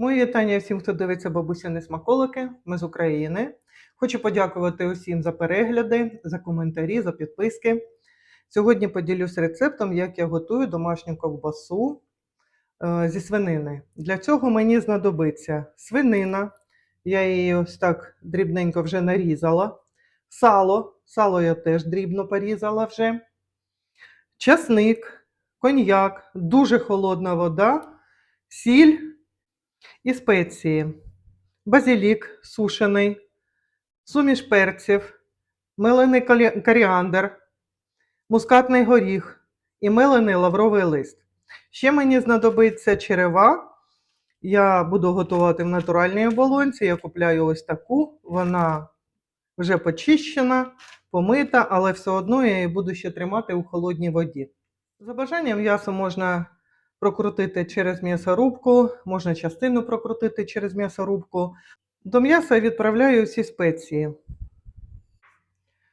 Мої вітання всім, хто дивиться бабусіни смаколики. Ми з України. Хочу подякувати усім за перегляди, за коментарі, за підписки. Сьогодні поділюсь рецептом, як я готую домашню ковбасу е, зі свинини. Для цього мені знадобиться свинина. Я її ось так дрібненько вже нарізала. Сало. Сало я теж дрібно порізала вже. Часник, коньяк, дуже холодна вода, сіль і спеції, базилік сушений, суміш перців, мелений коріандр, мускатний горіх і мелений лавровий лист. Ще мені знадобиться черева. Я буду готувати в натуральній оболонці. Я купляю ось таку, вона вже почищена, помита, але все одно я її буду ще тримати у холодній воді. За бажанням м'ясо можна прокрутити через м'ясорубку, можна частину прокрутити через м'ясорубку. До м'яса відправляю всі спеції.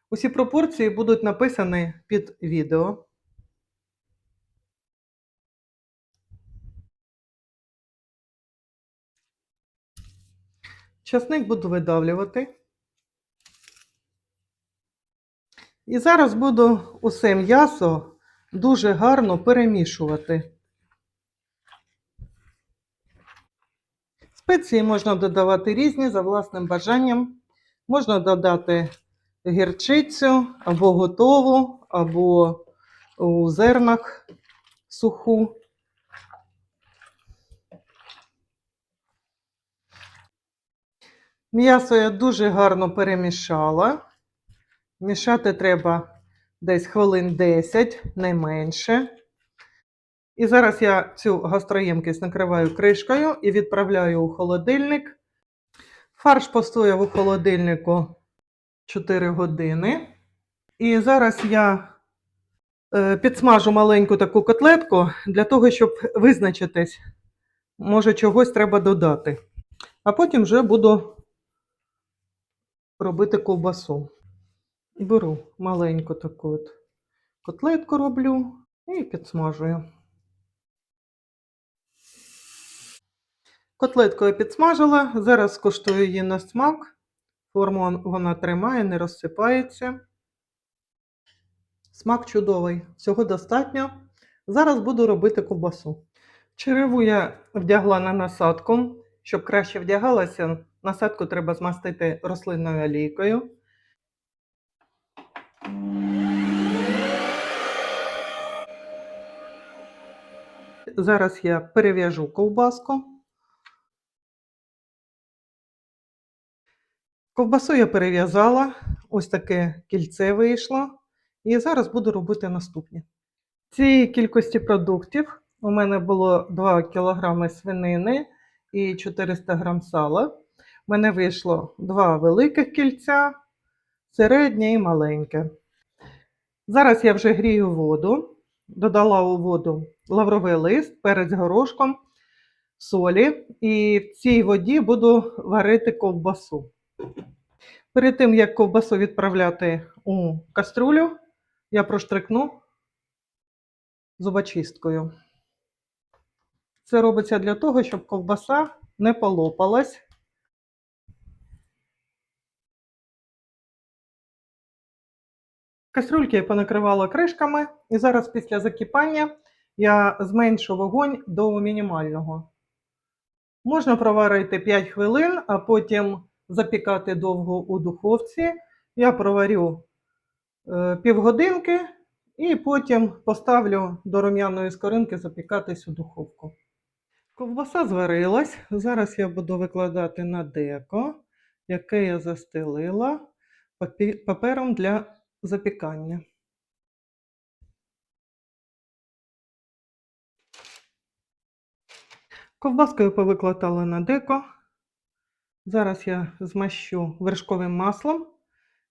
Усі пропорції будуть написані під відео. Часник буду видавлювати. І зараз буду усе м'ясо дуже гарно перемішувати. Спеції можна додавати різні за власним бажанням. Можна додати гірчицю або готову, або у зернах суху. М'ясо я дуже гарно перемішала. Мішати треба десь хвилин 10, не менше. І зараз я цю гастроємкість накриваю кришкою і відправляю у холодильник. Фарш постояв у холодильнику 4 години. І зараз я е, підсмажу маленьку таку котлетку для того, щоб визначитись, може, чогось треба додати. А потім вже буду робити ковбасу. Беру маленьку таку от котлетку роблю і підсмажую. Котлетку я підсмажила, зараз скуштую її на смак. Форму вона тримає, не розсипається. Смак чудовий, всього достатньо. Зараз буду робити ковбасу. Череву я вдягла на насадку. Щоб краще вдягалася, насадку треба змастити рослинною олійкою. Зараз я перев'яжу ковбаску. Ковбасу я перев'язала, ось таке кільце вийшло. І зараз буду робити наступні. Цієї кількості продуктів у мене було 2 кг свинини і 400 г сала. У мене вийшло два великих кільця, середнє і маленьке. Зараз я вже грію воду, додала у воду лавровий лист, перець горошком, солі, і в цій воді буду варити ковбасу. Перед тим, як ковбасу відправляти у каструлю, я проштрикну зубочисткою. Це робиться для того, щоб ковбаса не полопалась. Кастрюльки я понакривала кришками, і зараз після закипання я зменшу вогонь до мінімального. Можна проварити 5 хвилин, а потім запікати довго у духовці. Я проварю е, півгодинки і потім поставлю до рум'яної скоринки запікатись у духовку. Ковбаса зварилась. Зараз я буду викладати на деко, яке я застелила папером для запікання. Ковбаску я повикладала на деко. Зараз я змащу вершковим маслом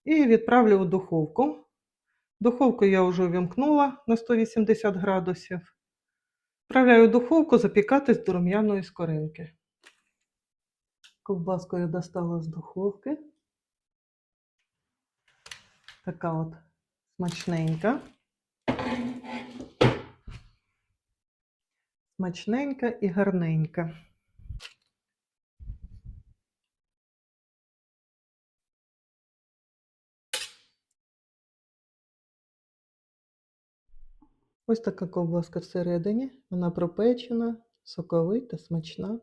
і відправлю у духовку. Духовку я вже увімкнула на 180 градусів. Вправляю духовку запікатись до рум'яної скоринки. Ковбаску я достала з духовки. Така от смачненька. Смачненька і гарненька. Ось така ковбаска всередині. Вона пропечена, соковита, смачна.